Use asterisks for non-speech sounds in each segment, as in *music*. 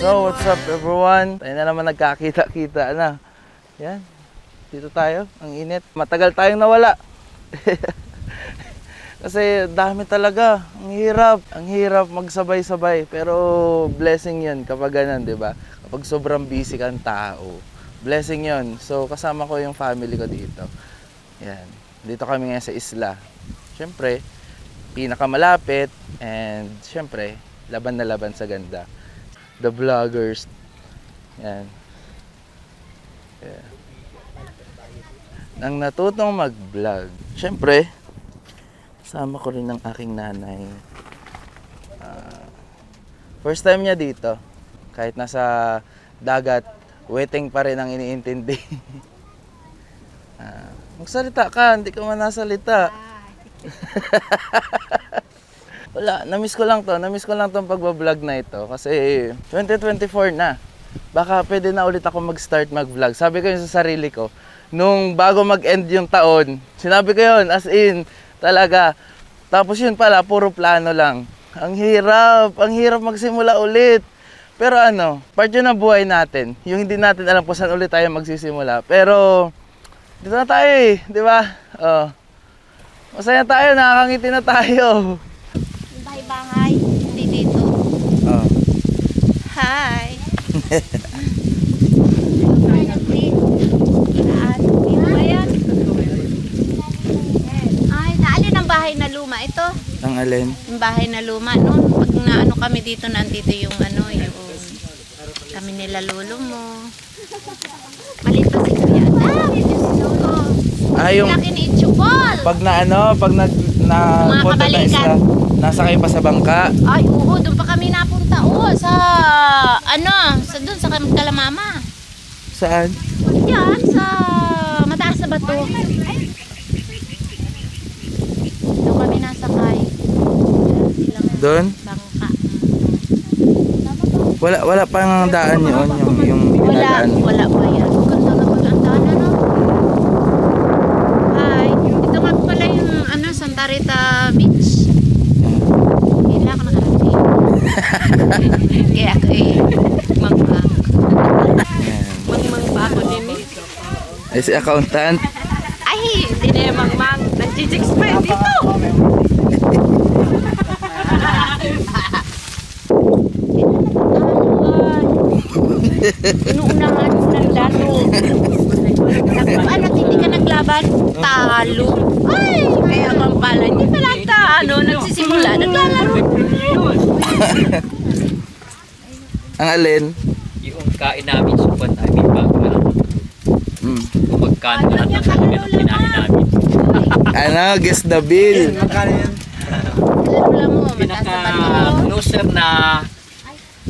So, what's up everyone? Tayo na naman nagkakita-kita na. Yan. Dito tayo. Ang init. Matagal tayong nawala. *laughs* Kasi dami talaga. Ang hirap. Ang hirap magsabay-sabay. Pero blessing yun kapag ganun, di ba? Kapag sobrang busy kang tao. Blessing yun. So, kasama ko yung family ko dito. Yan. Dito kami ngayon sa isla. Siyempre, pinakamalapit. And siyempre, laban na laban sa ganda the vloggers. Yan. Yeah. Nang natutong mag-vlog. Siyempre, sama ko rin ng aking nanay. Ah, first time niya dito. Kahit nasa dagat, weteng pa rin ang iniintindi. *laughs* Ah, magsalita ka, hindi ka man nasalita. *laughs* Wala, na-miss ko lang to. Na-miss ko lang tong pagbablog na ito. Kasi 2024 na. Baka pwede na ulit ako mag-start mag-vlog. Sabi ko yun sa sarili ko. Nung bago mag-end yung taon, sinabi ko yun, as in, talaga. Tapos yun pala, puro plano lang. Ang hirap, ang hirap magsimula ulit. Pero ano, part yun ng buhay natin. Yung hindi natin alam kung saan ulit tayo magsisimula. Pero, dito na tayo eh, di ba? Oh. Masaya tayo, nakakangiti na tayo. Bahay-bahay. Hindi dito. Oh. Hi. *laughs* Dito ba yan? Ay, naalin ang bahay na luma. Ito, Ang alin? yung bahay na luma. Noon, pag naano kami dito, nandito yung ano, yung kami nila lolo mo. Malito si Kuya. Ah, ito si lolo. Ah, yung Laki ni Ichubol. pag na ano, pag nag na punta na isla, nasa kayo pa sa bangka. Ay, oo, doon pa kami napunta. Oo, sa, ano, sa doon, sa Kalamama. Saan? Yan, sa mataas na bato. Doon kami nasakay. Meron silang Doon? bangka. Wala wala pang daan yun, yung yung Wala, wala pa yan. Ganda naman ang daan, ano? Hi. Ito nga pala yung, ano, Santa Rita Beach. Yan lang ako nakarating. *laughs* Kaya ako eh, mangmang. Mangmang pa ako din eh. Ay, si accountant. Ay, hindi na yung mangmang. Nag-jijiks pa dito. *laughs* Inuunahan mo ng lalo. Ano, hindi ka naglaban? Talo. Ay, kaya bang pala. Hindi pala ta, ano, nagsisimula. Naglalaro. Ang alin? yung kain namin sa buwan namin bago na Mm. kung magkano lahat ng halaga ng kinain namin. *laughs* Ano, guess the bill. Lalo mo, mataas Pinaka na bato. closer na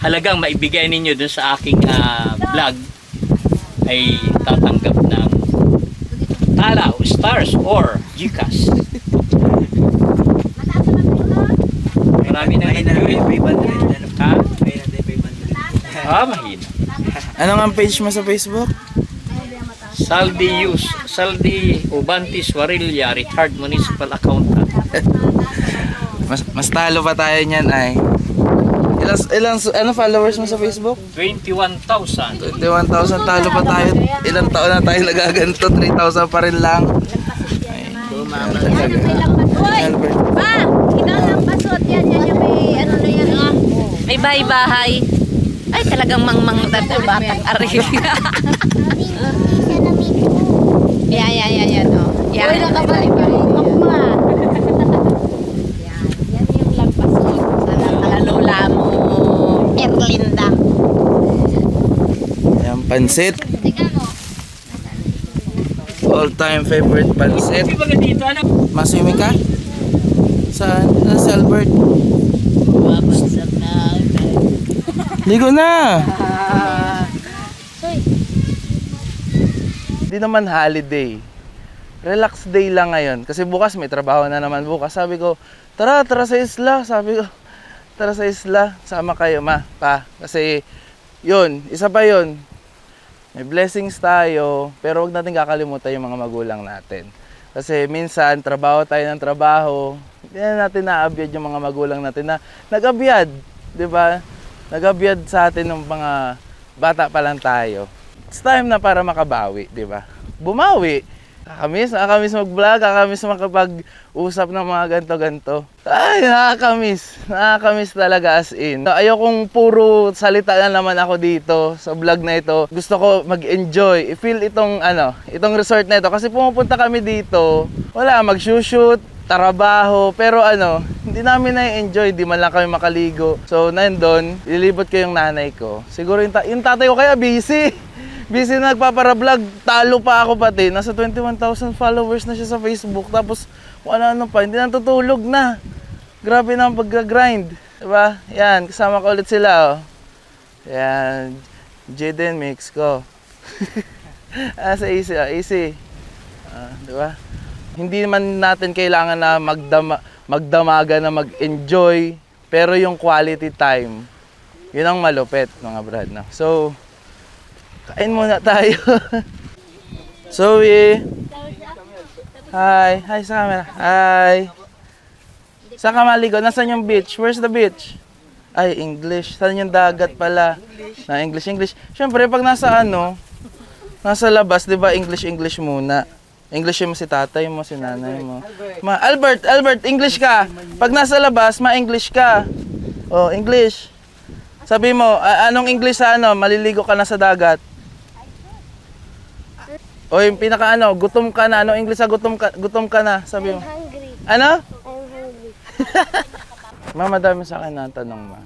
halagang maibigay ninyo dun sa aking ah, vlog ay tatanggap ng tala o stars or Gcash. Marami na nag-join. Ha? Ah, mahina. Ano nga ang page mo sa Facebook? Saldi Yus, Saldi Ubanti Suarilla, retired municipal accountant. *laughs* Mas, mas talo pa tayo niyan ay. Ilang, ilang, ano followers mo sa Facebook? 21,000. 21,000 talo pa tayo. Ilang taon na tayo nagaganto? 3,000 pa rin lang. Albert. Pa! Kita ng pasot yan. Yan yung may ano na yan. Oh. May bahay-bahay. Ay, talagang mang-mang tato batang Arabia. yan, yan, yan, yan. Oh. Yan. Uy, Pansit. All time favorite pansit. Ba ka? Saan? Babagsak na. Ligo na! Hindi naman holiday. Relax day lang ngayon. Kasi bukas may trabaho na naman bukas. Sabi ko, tara, tara sa isla. Sabi ko, tara sa isla. Sama kayo, ma, pa. Kasi, yun, isa pa yun. May blessings tayo, pero wag natin kakalimutan yung mga magulang natin. Kasi minsan, trabaho tayo ng trabaho, hindi na natin naabyad yung mga magulang natin na nag-abyad, di ba? Nag-abyad sa atin ng mga bata pa lang tayo. It's time na para makabawi, di ba? Bumawi. Kakamiss, nakakamiss mag-vlog, kakamiss makapag-usap ng mga ganto-ganto. Ay, nakakamiss. Nakakamiss talaga as in. Ayokong puro salita na naman ako dito sa vlog na ito. Gusto ko mag-enjoy, i-feel itong ano, itong resort na ito. Kasi pumupunta kami dito, wala, mag-shoot, trabaho, pero ano, hindi namin na-enjoy, di man lang kami makaligo. So, nandun, ililibot ko yung nanay ko. Siguro yung, ta- yung tatay ko kaya busy. *laughs* Busy na nagpapara-vlog, talo pa ako pati. Nasa 21,000 followers na siya sa Facebook. Tapos, kung ano-ano pa, hindi natutulog na. Grabe na ang pag-grind. Diba? Yan, kasama ko ulit sila. Oh. Yan, Jaden mix ko. *laughs* ah, sa easy, ah, easy. Ah, diba? Hindi naman natin kailangan na magdama, magdamaga na mag-enjoy. Pero yung quality time, yun ang malupit, mga brad. No? So, kain muna tayo. *laughs* Zoe. Hi. Hi sa camera. Hi. Sa kamaligo, nasan yung beach? Where's the beach? Ay, English. Saan yung dagat pala? Na English, English. Siyempre, pag nasa ano, nasa labas, di ba, English, English muna. English mo si tatay mo, si nanay mo. Ma, Albert, Albert, English ka. Pag nasa labas, ma-English ka. Oh, English. Sabi mo, anong English sa ano, maliligo ka na sa dagat? O yung pinaka ano, gutom ka na. Anong English sa gutom ka, gutom ka na? Sabi mo. hungry. Ano? I'm hungry. *laughs* Ma, madami sa akin na tanong ma.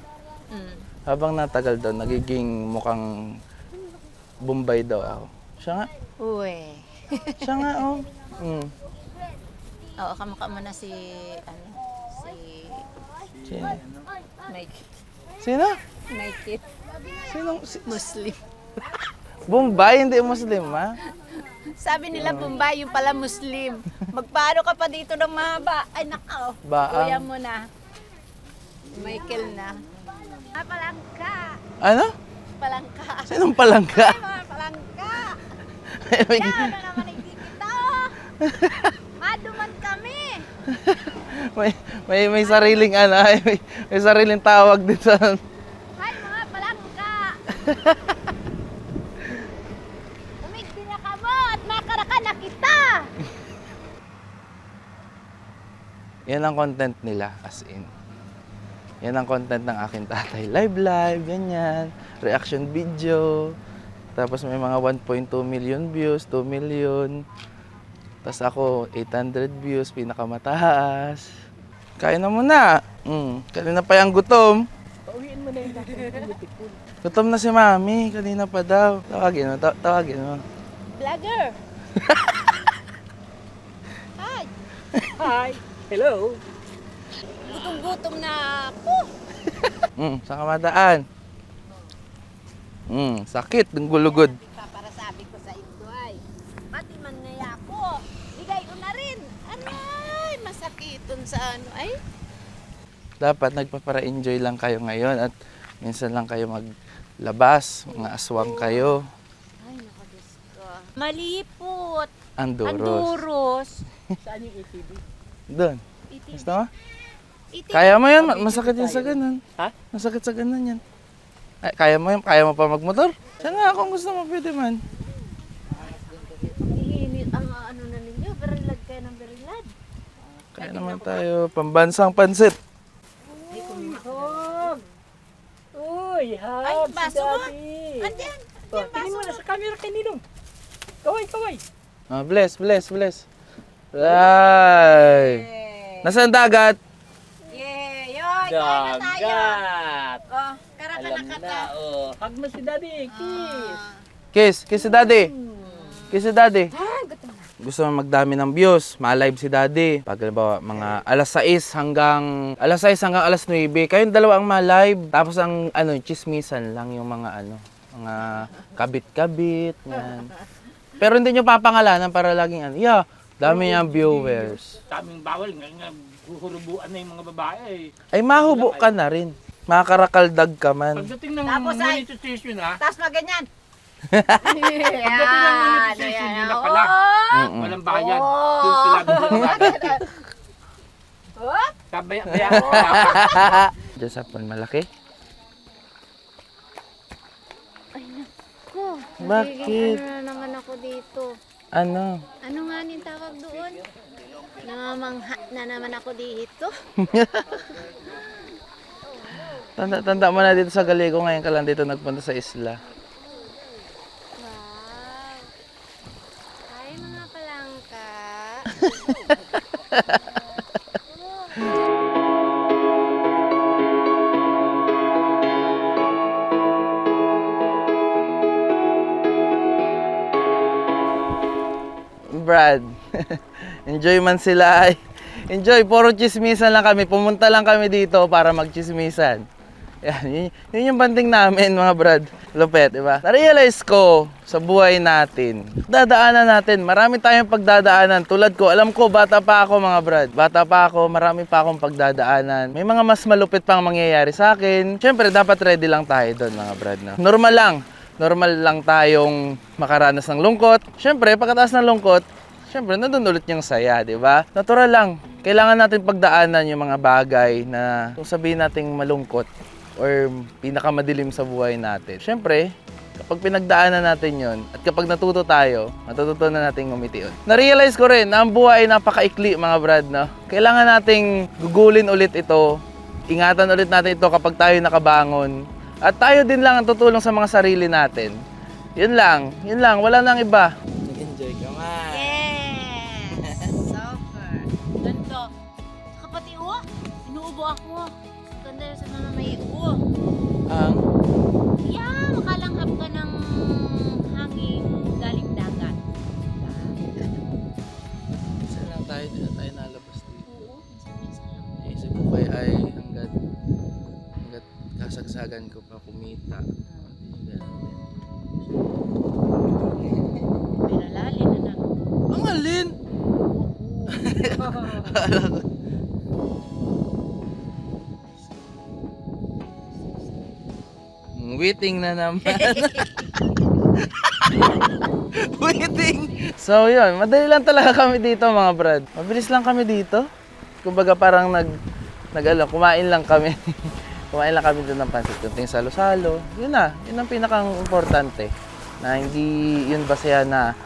Mm. Habang natagal daw, nagiging mukhang Bombay daw ako. Siya nga. Uwe. Siya nga, oh. Mm. Oo, kamukha mo na si, ano, si Sino? Mike. Sino? Mike Sino? Si- Muslim. Bombay, hindi Muslim, ma. Sabi nila Bombay, yung pala Muslim. Magpaano ka pa dito ng mahaba? Ay, nakaw. Baang. Kuya mo na. Michael na. Ah, palangka. Ano? Palangka. Sinong palangka? Ay, mga palangka. *laughs* May- Ano naman hindi kita. Maduman kami. may, may, may sariling ano, ay, may, may sariling tawag din sa... Hay, mga palangka. *laughs* Umigti na ka mo at makaraka na kita. Yan ang content nila, as in. Yan ang content ng aking tatay. *laughs* Live, live, ganyan. Reaction video. Tapos may mga 1.2 million views, 2 million. Tapos ako, 800 views, pinakamataas. Kain na muna. Mm, kanina pa yung gutom. Gutom na si mami, kanina pa daw. Tawagin mo, ta- tawagin mo. Vlogger. *laughs* Hi. Hi! Hello! Gutom-gutom na ako. *laughs* Mm, sa kamadaan. Mm, sakit ng gulugod. Para sabi ko sa ito ay, pati man na ako, bigay ko na rin. Aray, masakiton sa ano ay. dapat nagpapara-enjoy lang kayo ngayon at minsan lang kayo maglabas, mga aswang kayo. Ay, naku, Diyos ko. Malipot. Anduros. Anduros. *laughs* Doon. Gusto mo? Kaya mo yan, ma- masakit yan sa ganun. Ha? Masakit sa ganun yan. Ay, kaya mo yan, kaya mo pa magmotor? Siya nga, kung gusto mo, pwede man. Iinit ang ano na ninyo, berilad kayo ng berilad. Kaya naman tayo, pambansang pansit. Uy, hab, Ay, baso mo. Daddy. Andyan. Oh, tingin mo na sa camera kay Ninong. Kaway, kaway. Ah, bless, bless, bless. Ay. Nasaan dagat? Yeah, yoy, kain na tayo. Dagat. Oh, karaka Alam na na, kata. oh. Hug mo si Daddy, kiss. Ah, Kiss. Kiss si daddy. Kiss si daddy. Gusto mo magdami ng views, ma-live si daddy. Pag halimbawa, mga alas 6 hanggang alas 6 hanggang alas 9, kayong dalawa ang ma-live. Tapos ang ano, chismisan lang yung mga ano, mga kabit-kabit, yan. *laughs* Pero hindi nyo papangalanan para laging ano, yeah, dami niyang viewers. Taming bawal nga nga huhurubuan na yung mga babae. Ay, mahubo ka na rin. Makakarakaldag ka man. Pagdating ng Tapos ay- monetization ha, Tapos mag ganyan. *laughs* pagdating ng monetization yun na pala. Mm-mm. Walang bayad. Yung pilabi ng *laughs* bayad. Kabaya, kaya, kaya, Diyan sa pan malaki. Ko, Bakit? Ano na naman ako dito? Ano? Ano nga nin tawag doon? Namamangha na naman ako dito. *laughs* Tanda-tanda mo na dito sa Galigo ngayon ka lang dito nagpunta sa isla. Wow. Ay, mga palangka. *laughs* Brad, *laughs* enjoy man sila. ay. *laughs* Enjoy, puro chismisan lang kami. Pumunta lang kami dito para magchismisan. Yan, yun, yun yung banding namin mga brad. Lupet, di ba? Na-realize ko sa buhay natin, dadaanan natin, marami tayong pagdadaanan. Tulad ko, alam ko, bata pa ako mga brad. Bata pa ako, marami pa akong pagdadaanan. May mga mas malupit pang mangyayari sa akin. Siyempre, dapat ready lang tayo doon mga brad. No? Normal lang. Normal lang tayong makaranas ng lungkot. Siyempre, pagkatapos ng lungkot, Siyempre, nandun ulit yung saya, di ba? Natural lang. Kailangan natin pagdaanan yung mga bagay na kung sabihin nating malungkot or pinakamadilim sa buhay natin. Siyempre, kapag pinagdaanan natin yon at kapag natuto tayo, matututunan natin ngumiti yun. Na-realize ko rin na ang buhay ay napakaikli, mga brad, no? Kailangan nating gugulin ulit ito, ingatan ulit natin ito kapag tayo nakabangon. At tayo din lang ang tutulong sa mga sarili natin. Yun lang, yun lang, wala nang iba. Kasagsagan ko pa kumita. Pinalalin na lang. Ang alin? *laughs* Waiting na naman. *laughs* Waiting. So yun, madali lang talaga kami dito mga brad. Mabilis lang kami dito. Kumbaga parang nag, nag ano, kumain lang kami. *laughs* kumain lang kami doon ng pansit kunting salo-salo. Yun na, yun ang pinakang importante. Na hindi yun basaya na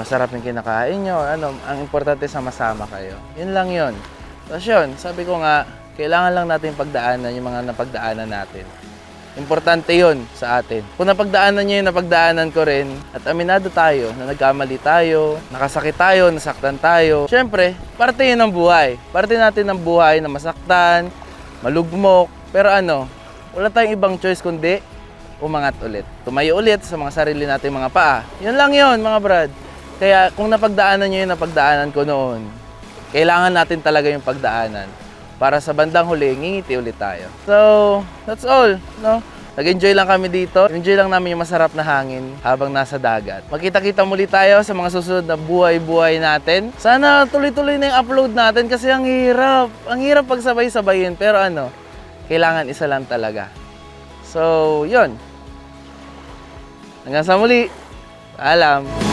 masarap yung kinakain nyo. Ano, ang importante sama-sama kayo. Yun lang yun. Tapos yun, sabi ko nga, kailangan lang natin pagdaanan yung mga napagdaanan natin. Importante yun sa atin. Kung napagdaanan niyo yung napagdaanan ko rin, at aminado tayo na nagkamali tayo, nakasakit tayo, nasaktan tayo, syempre, parte yun ng buhay. Parte natin ng buhay na masaktan, malugmok, pero ano, wala tayong ibang choice kundi umangat ulit. Tumayo ulit sa mga sarili nating mga paa. Yun lang yun, mga brad. Kaya kung napagdaanan nyo yung napagdaanan ko noon, kailangan natin talaga yung pagdaanan para sa bandang huli, ngingiti ulit tayo. So, that's all. No? Nag-enjoy lang kami dito. Enjoy lang namin yung masarap na hangin habang nasa dagat. Magkita-kita muli tayo sa mga susunod na buhay-buhay natin. Sana tuloy-tuloy na yung upload natin kasi ang hirap. Ang hirap pagsabay-sabayin. Pero ano, kailangan isa lang talaga. So, yun. Hanggang sa muli. Alam.